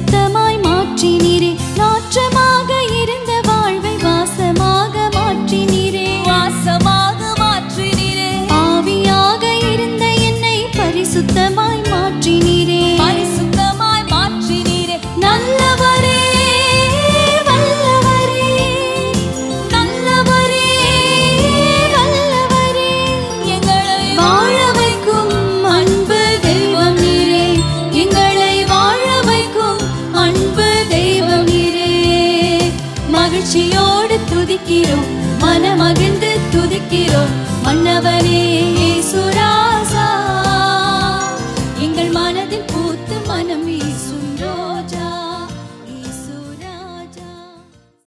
சுத்தமாய் மாற்றினீர். மகிழ்ச்சியோடு துதிக்கிறோம் மனமகிழ்ந்து துதிக்கிறோம் மன்னவனே.